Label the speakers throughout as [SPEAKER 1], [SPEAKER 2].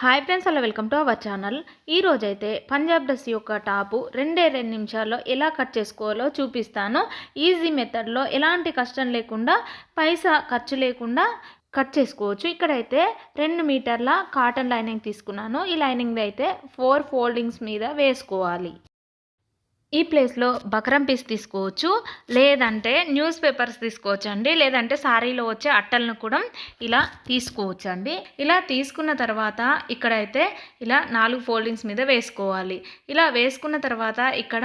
[SPEAKER 1] Hi friends అలా welcome to our channel ఈరోజైతే Punjab dress యొక్క టాపు రెండే రెండు నిమిషాల్లో ఎలా కట్ చేసుకోవాలో చూపిస్తాను. ఈజీ మెథడ్లో ఎలాంటి కష్టం లేకుండా పైసా ఖర్చు లేకుండా కట్ చేసుకోవచ్చు. ఇక్కడైతే రెండు మీటర్ల కాటన్ లైనింగ్ తీసుకున్నాను. ఈ లైనింగ్ అయితే ఫోర్ ఫోల్డింగ్స్ మీద వేసుకోవాలి. ఈ ప్లేస్లో బకరం పీస్ తీసుకోవచ్చు. లేదంటే న్యూస్ పేపర్స్ తీసుకోవచ్చు అండి లేదంటే సారీలో వచ్చే అట్టలను కూడా ఇలా తీసుకోవచ్చు అండి ఇలా తీసుకున్న తర్వాత ఇక్కడైతే ఇలా నాలుగు ఫోల్డింగ్స్ మీద వేసుకోవాలి. ఇలా వేసుకున్న తర్వాత ఇక్కడ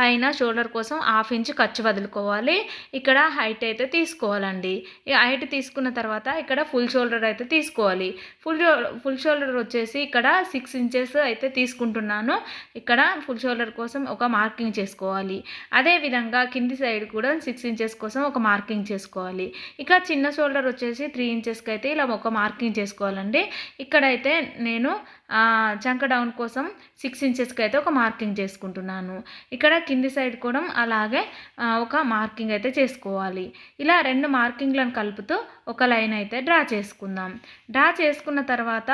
[SPEAKER 1] పైన షోల్డర్ కోసం హాఫ్ ఇంచ్ ఖర్చు వదులుకోవాలి. ఇక్కడ హైట్ అయితే తీసుకోవాలండి. ఈ హైట్ తీసుకున్న తర్వాత ఇక్కడ ఫుల్ షోల్డర్ అయితే తీసుకోవాలి. ఫుల్ ఫుల్ షోల్డర్ వచ్చేసి ఇక్కడ సిక్స్ ఇంచెస్ అయితే తీసుకుంటున్నాను. ఇక్కడ ఫుల్ షోల్డర్ కోసం ఒక మార్కింగ్ చేసుకోవాలి. అదేవిధంగా కింది సైడ్ కూడా సిక్స్ ఇంచెస్ కోసం ఒక మార్కింగ్ చేసుకోవాలి. ఇక చిన్న షోల్డర్ వచ్చేసి త్రీ ఇంచెస్కి అయితే ఇలా ఒక మార్కింగ్ చేసుకోవాలండి. ఇక్కడైతే నేను చంక డౌన్ కోసం సిక్స్ ఇంచెస్కి అయితే ఒక మార్కింగ్ చేసుకుంటున్నాను. ఇక్కడ కింది సైడ్ కూడా అలాగే ఒక మార్కింగ్ అయితే చేసుకోవాలి. ఇలా రెండు మార్కింగ్లను కలుపుతూ ఒక లైన్ అయితే డ్రా చేసుకుందాం. డ్రా చేసుకున్న తర్వాత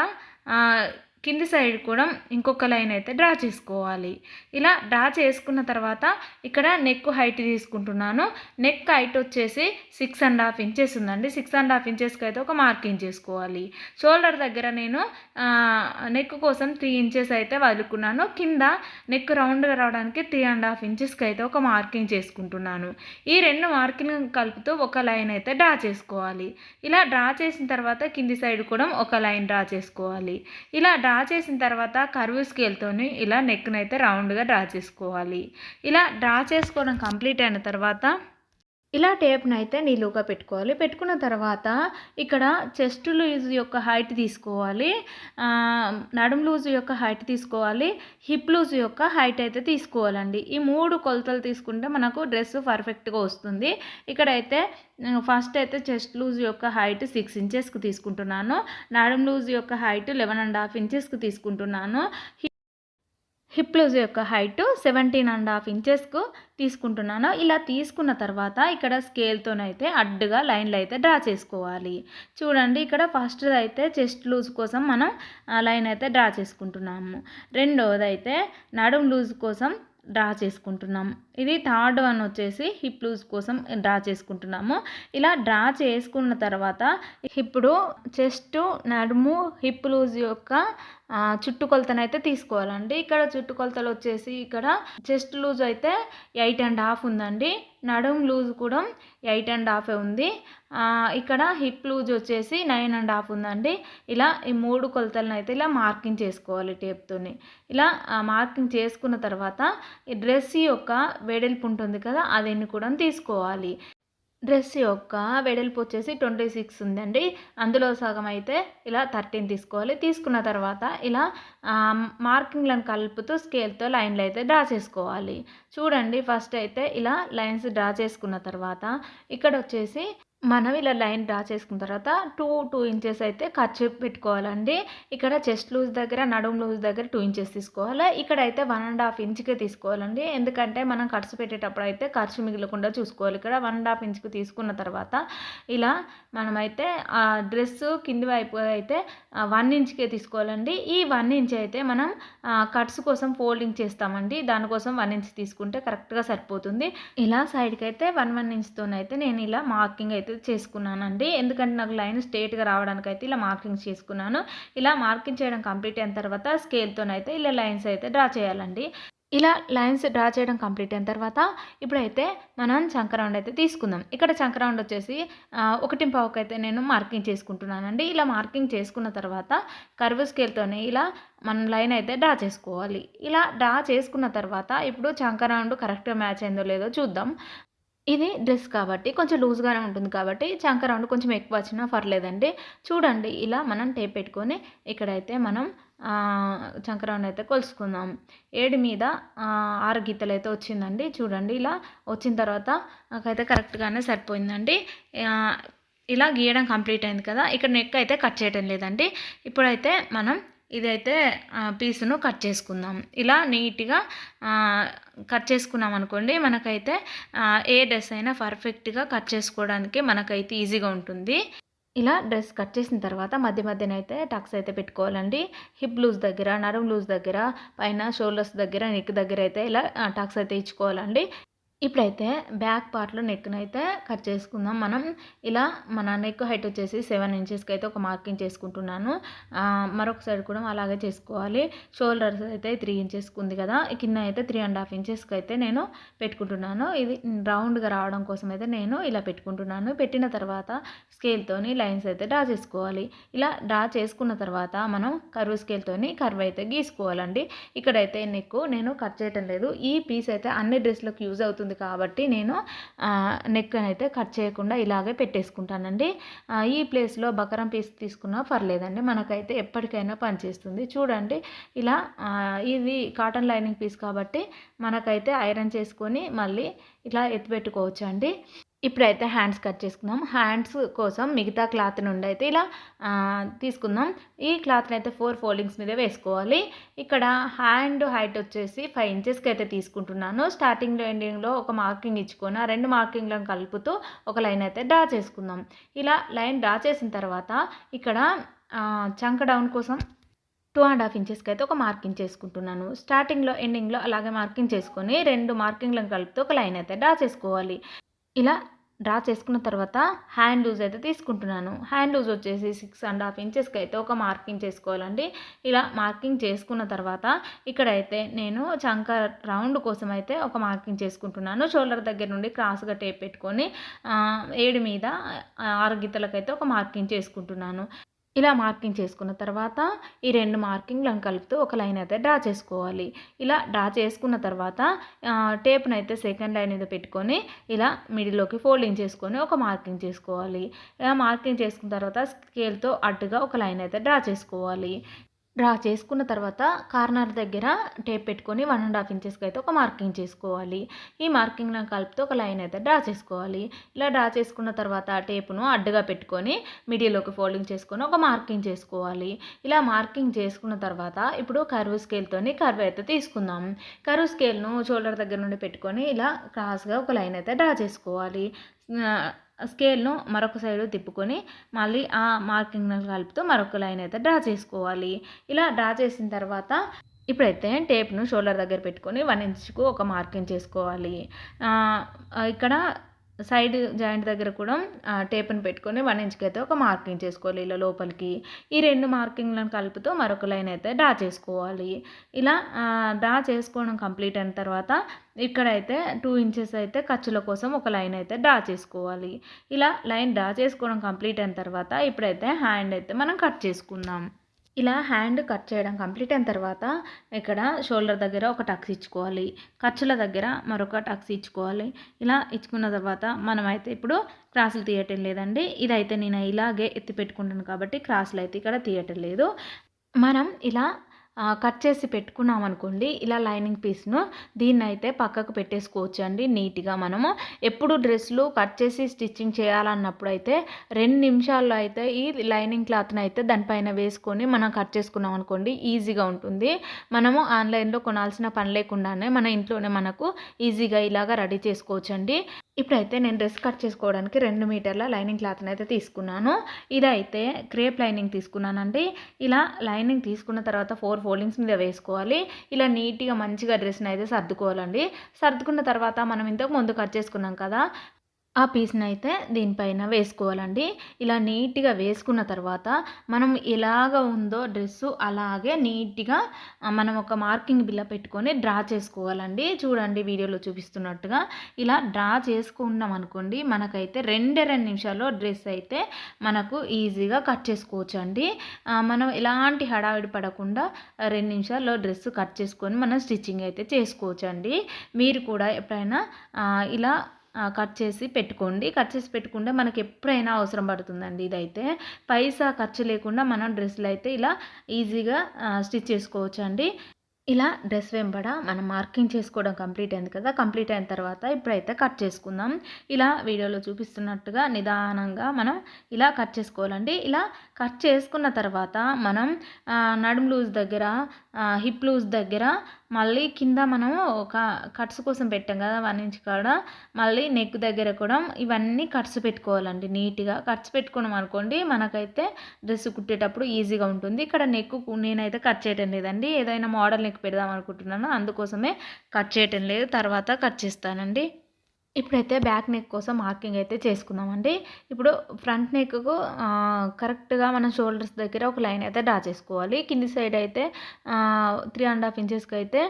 [SPEAKER 1] కింది సైడ్ కూడా ఇంకొక లైన్ అయితే డ్రా చేసుకోవాలి. ఇలా డ్రా చేసుకున్న తర్వాత ఇక్కడ నెక్ హైట్ తీసుకుంటున్నాను. నెక్ హైట్ వచ్చేసి సిక్స్ అండ్ హాఫ్ ఇంచెస్ ఉందండి. సిక్స్ అండ్ హాఫ్ ఇంచెస్కి అయితే ఒక మార్కింగ్ చేసుకోవాలి. షోల్డర్ దగ్గర నేను నెక్ కోసం త్రీ ఇంచెస్ అయితే వదులుకున్నాను. కింద నెక్ రౌండ్గా రావడానికి త్రీ అండ్ హాఫ్ ఇంచెస్కి అయితే ఒక మార్కింగ్ చేసుకుంటున్నాను. ఈ రెండు మార్కింగ్ కలుపుతూ ఒక లైన్ అయితే డ్రా చేసుకోవాలి. ఇలా డ్రా చేసిన తర్వాత కింది సైడ్ కూడా ఒక లైన్ డ్రా చేసుకోవాలి. ఇలా డ్రా డ్రా చేసిన తర్వాత కర్వ్ స్కేల్తోని ఇలా నెక్ని అయితే రౌండ్గా డ్రా చేసుకోవాలి. ఇలా డ్రా చేసుకోవడం కంప్లీట్ అయిన తర్వాత ఇలా టేప్ని అయితే నిలువుగా పెట్టుకోవాలి. పెట్టుకున్న తర్వాత ఇక్కడ చెస్ట్ లూజ్ యొక్క హైట్ తీసుకోవాలి. నడుం లూజ్ యొక్క హైట్ తీసుకోవాలి. హిప్ లూజ్ యొక్క హైట్ అయితే తీసుకోవాలండి. ఈ మూడు కొలతలు తీసుకుంటే మనకు డ్రెస్ పర్ఫెక్ట్గా వస్తుంది. ఇక్కడైతే ఫస్ట్ అయితే చెస్ట్ లూజ్ యొక్క హైట్ సిక్స్ ఇంచెస్కి తీసుకుంటున్నాను. నడుం లూజ్ యొక్క హైట్ లెవెన్ అండ్ హాఫ్ ఇంచెస్కి తీసుకుంటున్నాను. హిప్ లూజ్ యొక్క హైట్ సెవెంటీన్ అండ్ హాఫ్ ఇంచెస్కు తీసుకుంటున్నాను. ఇలా తీసుకున్న తర్వాత ఇక్కడ స్కేల్తోనైతే అడ్డుగా లైన్లు అయితే డ్రా చేసుకోవాలి. చూడండి ఇక్కడ ఫస్ట్ అయితే చెస్ట్ లూజ్ కోసం మనం లైన్ అయితే డ్రా చేసుకుంటున్నాము. రెండవది అయితే నడుం లూజ్ కోసం డ్రా చేసుకుంటున్నాము. ఇది థర్డ్ వన్ వచ్చేసి హిప్ లూజ్ కోసం డ్రా చేసుకుంటున్నాము. ఇలా డ్రా చేసుకున్న తర్వాత ఇప్పుడు చెస్ట్ నడుము హిప్ లూజ్ యొక్క చుట్టుకొలతనైతే తీసుకోవాలండి. ఇక్కడ చుట్టుకొలతలు వచ్చేసి ఇక్కడ చెస్ట్ లూజ్ అయితే ఎయిట్ అండ్ హాఫ్ ఉందండి. నడుం లూజ్ కూడా ఎయిట్ అండ్ హాఫ్ ఉంది. ఇక్కడ హిప్ లూజ్ వచ్చేసి నైన్ అండ్ హాఫ్ ఉందండి. ఇలా ఈ మూడు కొలతలను అయితే ఇలా మార్కింగ్ చేసుకోవాలి టేప్తోని ఇలా మార్కింగ్ చేసుకున్న తర్వాత ఈ డ్రెస్ యొక్క వెడల్పు ఉంటుంది కదా అదిని కూడా తీసుకోవాలి. డ్రెస్ యొక్క వెడల్పు వచ్చేసి ట్వంటీ సిక్స్ ఉందండి. అందులో సగం అయితే ఇలా థర్టీన్ తీసుకోవాలి. తీసుకున్న తర్వాత ఇలా మార్కింగ్లను కలుపుతూ స్కేల్తో లైన్లు అయితే డ్రా చేసుకోవాలి. చూడండి ఫస్ట్ అయితే ఇలా లైన్స్ డ్రా చేసుకున్న తర్వాత ఇక్కడ వచ్చేసి మనం ఇలా లైన్ డ్రా చేసుకున్న తర్వాత టూ టూ ఇంచెస్ అయితే ఖర్చు పెట్టుకోవాలండి. ఇక్కడ చెస్ట్ లూజ్ దగ్గర నడుము లూజ్ దగ్గర టూ ఇంచెస్ తీసుకోవాలి? ఇక్కడ అయితే వన్ అండ్ హాఫ్ ఇంచ్కి తీసుకోవాలండి. ఎందుకంటే మనం ఖర్చు పెట్టేటప్పుడు అయితే ఖర్చు మిగలకుండా చూసుకోవాలి. ఇక్కడ వన్ అండ్ హాఫ్ ఇంచ్కి తీసుకున్న తర్వాత ఇలా మనమైతే ఆ డ్రెస్ కింది వైపు అయితే వన్ ఇంచ్కే తీసుకోవాలండి. ఈ వన్ ఇంచ్ అయితే మనం కట్స్ కోసం ఫోల్డింగ్ చేస్తామండి. దానికోసం వన్ ఇంచ్ తీసుకుంటే కరెక్ట్గా సరిపోతుంది. ఇలా సైడ్కి అయితే వన్ వన్ ఇంచ్తోనైతే నేను ఇలా మార్కింగ్ అయితే చేసుకున్నానండి. ఎందుకంటే నాకు లైన్ స్ట్రేట్గా రావడానికి అయితే ఇలా మార్కింగ్ చేసుకున్నాను. ఇలా మార్కింగ్ చేయడం కంప్లీట్ అయిన తర్వాత స్కేల్తోనైతే ఇలా లైన్స్ అయితే డ్రా చేయాలండి. ఇలా లైన్స్ డ్రా చేయడం కంప్లీట్ అయిన తర్వాత ఇప్పుడైతే మనం చంకరౌండ్ అయితే తీసుకుందాం. ఇక్కడ చంకరౌండ్ వచ్చేసి ఒకటి పావుకి అయితే నేను మార్కింగ్ చేసుకుంటున్నానండి. ఇలా మార్కింగ్ చేసుకున్న తర్వాత కర్వ్ స్కేల్తోనే ఇలా మనం లైన్ అయితే డ్రా చేసుకోవాలి. ఇలా డ్రా చేసుకున్న తర్వాత ఇప్పుడు చంకరౌండ్ కరెక్ట్గా మ్యాచ్ అయిందో లేదో చూద్దాం. ఇది డ్రెస్ కాబట్టి కొంచెం లూజ్గానే ఉంటుంది కాబట్టి చంక రౌండ్ కొంచెం ఎక్కువ వచ్చినా పర్లేదండి. చూడండి ఇలా మనం టేప్ పెట్టుకొని ఇక్కడైతే మనం చంక రౌండ్ అయితే కొలుసుకుందాం. ఏడు మీద ఆరు గీతలు అయితే వచ్చిందండి. చూడండి ఇలా వచ్చిన తర్వాత నాకైతే కరెక్ట్గానే సరిపోయిందండి. ఇలా గీయడం కంప్లీట్ అయింది కదా. ఇక్కడ నెక్ అయితే కట్ చేయడం లేదండి. ఇప్పుడైతే మనం ఇదైతే పీసును కట్ చేసుకుందాం. ఇలా నీట్గా కట్ చేసుకున్నాం అనుకోండి మనకైతే ఏ డ్రెస్ అయినా పర్ఫెక్ట్గా కట్ చేసుకోవడానికి మనకైతే ఈజీగా ఉంటుంది. ఇలా డ్రెస్ కట్ చేసిన తర్వాత మధ్య మధ్యన అయితే టక్స్ అయితే పెట్టుకోవాలండి. హిప్ లూజ్ దగ్గర నరం లూజ్ దగ్గర పైన షోల్డర్స్ దగ్గర నెక్ దగ్గర అయితే ఇలా టక్స్ అయితే ఇచ్చుకోవాలండి. ఇప్పుడైతే బ్యాక్ పార్ట్లో నెక్నైతే కట్ చేసుకుందాం. మనం ఇలా మన నెక్ హైట్ వచ్చేసి సెవెన్ ఇంచెస్కి అయితే ఒక మార్కింగ్ చేసుకుంటున్నాను. మరొక సైడ్ కూడా అలాగే చేసుకోవాలి. షోల్డర్స్ అయితే త్రీ ఇంచెస్కి ఉంది కదా కింద అయితే త్రీ అండ్ హాఫ్ ఇంచెస్కి అయితే నేను పెట్టుకుంటున్నాను. ఇది రౌండ్గా రావడం కోసం అయితే నేను ఇలా పెట్టుకుంటున్నాను. పెట్టిన తర్వాత స్కేల్తోని లైన్స్ అయితే డ్రా చేసుకోవాలి. ఇలా డ్రా చేసుకున్న తర్వాత మనం కర్వ్ స్కేల్తోని కర్వ్ అయితే గీసుకోవాలండి. ఇక్కడైతే నెక్ నేను కట్ చేయటం లేదు. ఈ పీస్ అయితే అన్ని డ్రెస్లకు యూజ్ అవుతుంది. వస్తుంది కాబట్టి నేను నెక్ అయితే కట్ చేయకుండా ఇలాగే పెట్టేసుకుంటానండి. ఈ ప్లేస్లో బకరం పీస్ తీసుకున్నా పర్లేదండి. మనకైతే ఎప్పటికైనా పనిచేస్తుంది. చూడండి ఇలా ఇది కాటన్ లైనింగ్ పీస్ కాబట్టి మనకైతే ఐరన్ చేసుకొని మళ్ళీ ఇలా ఎత్తిపెట్టుకోవచ్చు అండి ఇప్పుడైతే హ్యాండ్స్ కట్ చేసుకుందాం. హ్యాండ్స్ కోసం మిగతా క్లాత్ నుండి అయితే ఇలా తీసుకుందాం. ఈ క్లాత్ని అయితే ఫోర్ ఫోల్డింగ్స్ మీద వేసుకోవాలి. ఇక్కడ హ్యాండ్ హైట్ వచ్చేసి ఫైవ్ ఇంచెస్కి అయితే తీసుకుంటున్నాను. స్టార్టింగ్లో ఎండింగ్లో ఒక మార్కింగ్ ఇచ్చుకొని ఆ రెండు మార్కింగ్లను కలుపుతూ ఒక లైన్ అయితే డ్రా చేసుకుందాం. ఇలా లైన్ డ్రా చేసిన తర్వాత ఇక్కడ చంక డౌన్ కోసం టూ అండ్ హాఫ్ ఇంచెస్కి అయితే ఒక మార్కింగ్ చేసుకుంటున్నాను. స్టార్టింగ్లో ఎండింగ్లో అలాగే మార్కింగ్ చేసుకొని రెండు మార్కింగ్లను కలుపుతూ ఒక లైన్ అయితే డ్రా చేసుకోవాలి. ఇలా డ్రా చేసుకున్న తర్వాత హ్యాండ్ లూజ్ అయితే తీసుకుంటున్నాను. హ్యాండ్ లూజ్ వచ్చేసి సిక్స్ అండ్ హాఫ్ ఇంచెస్కి అయితే ఒక మార్కింగ్ చేసుకోవాలండి. ఇలా మార్కింగ్ చేసుకున్న తర్వాత ఇక్కడైతే నేను చంక రౌండ్ కోసం అయితే ఒక మార్కింగ్ చేసుకుంటున్నాను. షోల్డర్ దగ్గర నుండి క్రాస్గా టేప్ పెట్టుకొని ఏడు మీద ఆరు గీతలకైతే ఒక మార్కింగ్ చేసుకుంటున్నాను. ఇలా మార్కింగ్ చేసుకున్న తర్వాత ఈ రెండు మార్కింగ్లను కలుపుతూ ఒక లైన్ అయితే డ్రా చేసుకోవాలి. ఇలా డ్రా చేసుకున్న తర్వాత టేప్ను అయితే సెకండ్ లైన్ మీద పెట్టుకొని ఇలా మిడిల్లోకి ఫోల్డింగ్ చేసుకొని ఒక మార్కింగ్ చేసుకోవాలి. ఇలా మార్కింగ్ చేసుకున్న తర్వాత స్కేల్తో అడ్డుగా ఒక లైన్ అయితే డ్రా చేసుకోవాలి. డ్రా చేసుకున్న తర్వాత కార్నర్ దగ్గర టేప్ పెట్టుకొని వన్ అండ్ హాఫ్ ఇంచెస్కి అయితే ఒక మార్కింగ్ చేసుకోవాలి. ఈ మార్కింగ్ కలుపుతూ ఒక లైన్ అయితే డ్రా చేసుకోవాలి. ఇలా డ్రా చేసుకున్న తర్వాత టేపును అడ్డుగా పెట్టుకొని మిడిల్లోకి ఫోల్డింగ్ చేసుకొని ఒక మార్కింగ్ చేసుకోవాలి. ఇలా మార్కింగ్ చేసుకున్న తర్వాత ఇప్పుడు కరువు స్కేల్తోని కర్వ్ అయితే తీసుకుందాం. కరువు స్కేల్ను షోల్డర్ దగ్గర నుండి పెట్టుకొని ఇలా క్రాస్గా ఒక లైన్ అయితే డ్రా చేసుకోవాలి. స్కేల్ను మరొక సైడు తిప్పుకొని మళ్ళీ ఆ మార్కింగ్ కలుపుతూ మరొక లైన్ అయితే డ్రా చేసుకోవాలి. ఇలా డ్రా చేసిన తర్వాత ఇప్పుడైతే టేప్ను షోల్డర్ దగ్గర పెట్టుకొని వన్ ఇంచ్కు ఒక మార్కింగ్ చేసుకోవాలి. ఇక్కడ సైడ్ జాయింట్ దగ్గర కూడా టేప్ని పెట్టుకొని వన్ ఇంచ్కి అయితే ఒక మార్కింగ్ చేసుకోవాలి. ఇలా లోపలికి ఈ రెండు మార్కింగ్లను కలుపుతూ మరొక లైన్ అయితే డ్రా చేసుకోవాలి. ఇలా డ్రా చేసుకోవడం కంప్లీట్ అయిన తర్వాత ఇక్కడైతే టూ ఇంచెస్ అయితే ఖర్చుల కోసం ఒక లైన్ అయితే డ్రా చేసుకోవాలి. ఇలా లైన్ డ్రా చేసుకోవడం కంప్లీట్ అయిన తర్వాత ఇప్పుడైతే హ్యాండ్ అయితే మనం కట్ చేసుకుందాం. ఇలా హ్యాండ్ కట్ చేయడం కంప్లీట్ అయిన తర్వాత ఇక్కడ షోల్డర్ దగ్గర ఒక టక్స్ ఇచ్చుకోవాలి. ఖర్చుల దగ్గర మరొక టక్స్ ఇచ్చుకోవాలి. ఇలా ఇచ్చుకున్న తర్వాత మనం అయితే ఇప్పుడు క్రాసులు తీయటం లేదండి. ఇదైతే నేను ఇలాగే ఎత్తి పెట్టుకుంటాను కాబట్టి క్రాసులు అయితే ఇక్కడ తీయటం లేదు. మనం ఇలా కట్ చేసి పెట్టుకున్నాం అనుకోండి ఇలా లైనింగ్ పీస్ను దీన్ని అయితే పక్కకు పెట్టేసుకోవచ్చు అండి నీట్గా మనము. ఎప్పుడు డ్రెస్లు కట్ చేసి స్టిచ్చింగ్ చేయాలన్నప్పుడు అయితే రెండు నిమిషాల్లో అయితే ఈ లైనింగ్ క్లాత్ని అయితే దానిపైన వేసుకొని మనం కట్ చేసుకున్నాం అనుకోండి ఈజీగా ఉంటుంది. మనము ఆన్లైన్లో కొనాల్సిన పని లేకుండానే మన ఇంట్లోనే మనకు ఈజీగా ఇలాగా రెడీ చేసుకోవచ్చు అండి ఇప్పుడైతే నేను డ్రెస్ కట్ చేసుకోవడానికి రెండు మీటర్ల లైనింగ్ క్లాత్ని అయితే తీసుకున్నాను. ఇదైతే క్రేప్ లైనింగ్ తీసుకున్నానండి. ఇలా లైనింగ్ తీసుకున్న తర్వాత ఫోర్ ఫోల్డింగ్స్ మీద వేసుకోవాలి. ఇలా నీట్గా మంచిగా డ్రెస్ని అయితే సర్దుకోవాలండి. సర్దుకున్న తర్వాత మనం ఇంతకు ముందు కట్ చేసుకున్నాం కదా ఆ పీస్ని అయితే దీనిపైన వేసుకోవాలండి. ఇలా నీట్గా వేసుకున్న తర్వాత మనం ఎలాగ ఉందో డ్రెస్సు అలాగే నీట్గా మనం ఒక మార్కింగ్ బిల్ల పెట్టుకొని డ్రా చేసుకోవాలండి. చూడండి వీడియోలో చూపిస్తున్నట్టుగా. ఇలా డ్రా చేసుకున్నాం అనుకోండి మనకైతే రెండే రెండు నిమిషాల్లో డ్రెస్ అయితే మనకు ఈజీగా కట్ చేసుకోవచ్చు అండి మనం ఎలాంటి హడావిడి పడకుండా రెండు నిమిషాల్లో డ్రెస్ కట్ చేసుకొని మనం స్టిచ్చింగ్ అయితే చేసుకోవచ్చు అండి మీరు కూడా ఎప్పుడైనా ఇలా కట్ చేసి పెట్టుకోండి. కట్ చేసి పెట్టుకుంటే మనకి ఎప్పుడైనా అవసరం పడుతుందండి ఇదైతే. పైసా ఖర్చు లేకుండా మనం డ్రెస్సులు అయితే ఇలా ఈజీగా స్టిచ్ చేసుకోవచ్చు అండి ఇలా డ్రెస్ వెంబడ మనం మార్కింగ్ చేసుకోవడం కంప్లీట్ అయింది కదా కంప్లీట్ అయిన తర్వాత ఇప్పుడైతే కట్ చేసుకుందాం. ఇలా వీడియోలో చూపిస్తున్నట్టుగా నిదానంగా మనం ఇలా కట్ చేసుకోవాలండి. ఇలా కట్ చేసుకున్న తర్వాత మనం నడుము లూజ్ దగ్గర హిప్ లూజ్ దగ్గర మళ్ళీ కింద మనం ఒక కట్స్ కోసం పెట్టాం కదా వన్ ఇంచ్ కాడ మళ్ళీ నెక్ దగ్గర కూడా ఇవన్నీ కట్స్ పెట్టుకోవాలండి నీట్గా. కట్స్ పెట్టుకున్నాం అనుకోండి మనకైతే డ్రెస్ కుట్టేటప్పుడు ఈజీగా ఉంటుంది. ఇక్కడ నెక్ నేనైతే కట్ చేయటం లేదండి. ఏదైనా మోడల్ నెక్ పెడదాం అనుకుంటున్నాను. అందుకోసమే కట్ చేయటం లేదు. తర్వాత కట్ చేస్తానండి. ఇప్పుడైతే బ్యాక్ నెక్ కోసం మార్కింగ్ అయితే చేసుకుందామండి. ఇప్పుడు ఫ్రంట్ నెక్కు కరెక్ట్గా మనం షోల్డర్స్ దగ్గర ఒక లైన్ అయితే డ్రా చేసుకోవాలి. కింది సైడ్ అయితే త్రీ అండ్ హాఫ్ ఇంచెస్కి అయితే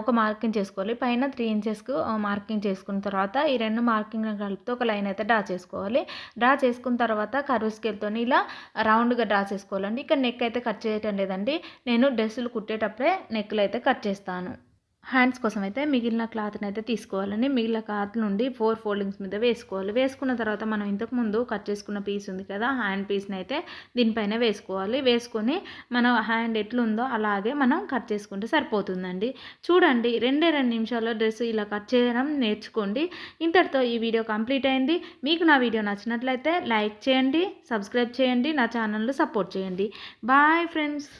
[SPEAKER 1] ఒక మార్కింగ్ చేసుకోవాలి. పైన త్రీ ఇంచెస్కు మార్కింగ్ చేసుకున్న తర్వాత ఈ రెండు మార్కింగ్ కలిపితే ఒక లైన్ అయితే డ్రా చేసుకోవాలి. డ్రా చేసుకున్న తర్వాత కరువు స్కేల్తో ఇలా రౌండ్గా డ్రా చేసుకోవాలండి. ఇక్కడ నెక్ అయితే కట్ చేయటం లేదండి. నేను డ్రెస్సులు కుట్టేటప్పుడే నెక్లు అయితే కట్ చేస్తాను. హ్యాండ్స్ కోసం అయితే మిగిలిన క్లాత్ని అయితే తీసుకోవాలండి. మిగిలిన క్లాత్ నుండి ఫోర్ ఫోల్డింగ్స్ మీద వేసుకోవాలి. వేసుకున్న తర్వాత మనం ఇంతకుముందు కట్ చేసుకున్న పీస్ ఉంది కదా హ్యాండ్ పీస్ని అయితే దీనిపైన వేసుకోవాలి. వేసుకొని మన హ్యాండ్ ఎట్లుందో అలాగే మనం కట్ చేసుకుంటే సరిపోతుందండి. చూడండి రెండే రెండు నిమిషాల్లో డ్రెస్ ఇలా కట్ చేయడం నేర్చుకోండి. ఇంతటితో ఈ వీడియో కంప్లీట్ అయింది. మీకు నా వీడియో నచ్చినట్లయితే లైక్ చేయండి సబ్స్క్రైబ్ చేయండి నా ఛానల్ను సపోర్ట్ చేయండి. Bye friends!